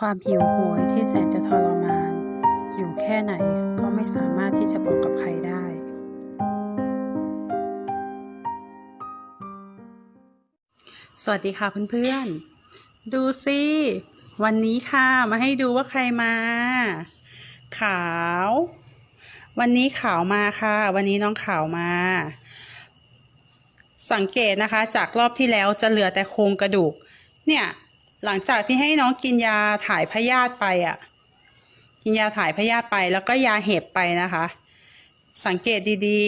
ความหิวโหยที่แสนจะทรมานหิวแค่ไหนก็ไม่สามารถที่จะบอกกับใครได้ สวัสดีค่ะเพื่อนๆ ดูสิวันนี้ค่ะมาให้ดูว่าใครมา ขาว วันนี้ขาวมาค่ะ วันนี้น้องขาวมา สังเกตนะคะ จากรอบที่แล้วจะเหลือแต่โครงกระดูก เนี่ย หลังจากที่ให้น้องกินยาถ่ายพยาธิไปอะ กินยาถ่ายพยาธิไปแล้วก็ยาเห็บไปนะคะ สังเกตดี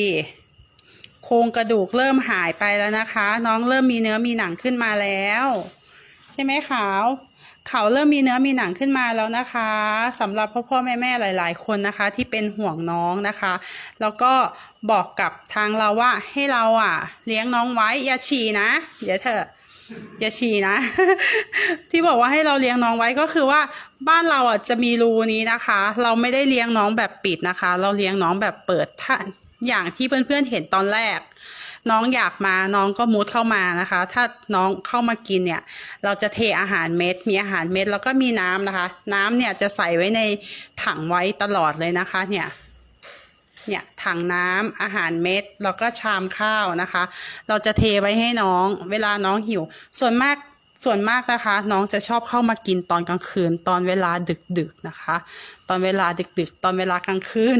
ๆ โครงกระดูกเริ่มหายไปแล้วนะคะ น้องเริ่มมีเนื้อมีหนังขึ้นมาแล้ว ใช่ไหมขาวเขาเริ่มมีเนื้อมีหนังขึ้นมาแล้วนะคะสำหรับพ่อพ่อแม่แม่หลาย ๆ คนนะคะ ที่เป็นห่วงน้องนะคะ แล้วก็บอกกับทางเราว่าให้เราอะ เลี้ยงน้องไว้อย่าฉี่นะ เดี๋ยวเถอะ อย่าฉี่นะ ที่บอกว่าให้เราเลี้ยงน้องไว้ก็คือว่าบ้านเราอะจะมีรูนี้นะคะ เราไม่ได้เลี้ยงน้องแบบปิดนะคะ เราเลี้ยงน้องแบบเปิดถ้าอย่างที่เพื่อนๆเห็นตอนแรก น้องอยากมาน้องก็มุดเข้ามานะคะ ถ้าน้องเข้ามากินเนี่ย เราจะเทอาหารเม็ดมีอาหารเม็ดแล้วก็มีน้ำนะคะ น้ำเนี่ยจะใส่ไว้ในถังไว้ตลอดเลยนะคะ เนี่ย เนี่ยถังน้ำอาหารเม็ดแล้วก็ชามข้าวนะคะ เราจะเทไว้ให้น้อง เวลาน้องหิว ส่วนมากส่วนมากนะคะ น้องจะชอบเข้ามากินตอนกลางคืน ตอนเวลาดึกๆนะคะ ตอนเวลาดึกๆ ตอนเวลากลางคืน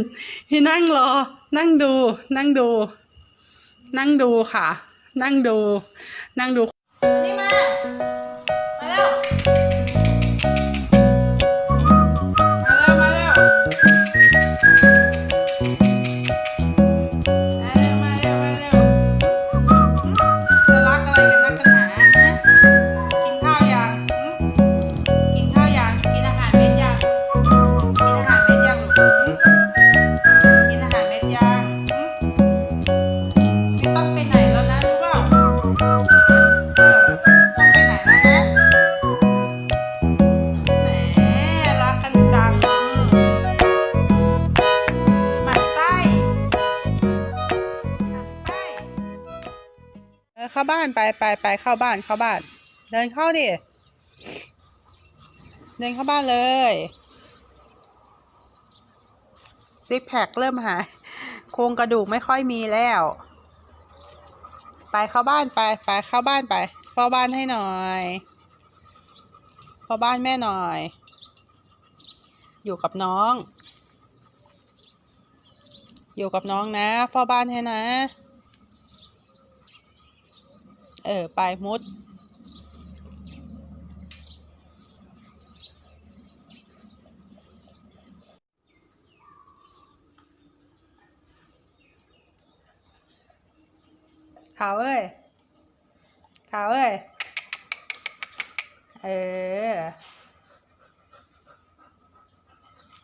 ที่นั่งรอ นั่งดู นั่งดู นั่งดูค่ะ นั่งดู นั่งดูนี่มา เข้าบ้านไปไปไปเข้าบ้านเข้าบ้าน เดินเข้าดิ เดินเข้าบ้านเลยซิกแพคเริ่มหายโครงกระดูกไม่ค่อยมีแล้ว ไปเข้าบ้านไปไปเข้าบ้านไปเฝ้าบ้านให้หน่อยเฝ้าบ้านแม่หน่อย อยู่กับน้อง อยู่กับน้องนะเฝ้าบ้านให้นะ เออไปมุดขาวเอ้ย ขาวเอ้ย เออ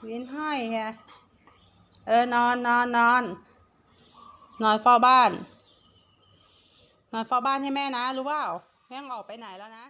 วินห้อยแฮะเออนอนนอนนอนนอนเฝ้าบ้าน นอนเฝ้าบ้านให้แม่นะ รู้เปล่าแม่งออกไปไหนแล้วนะ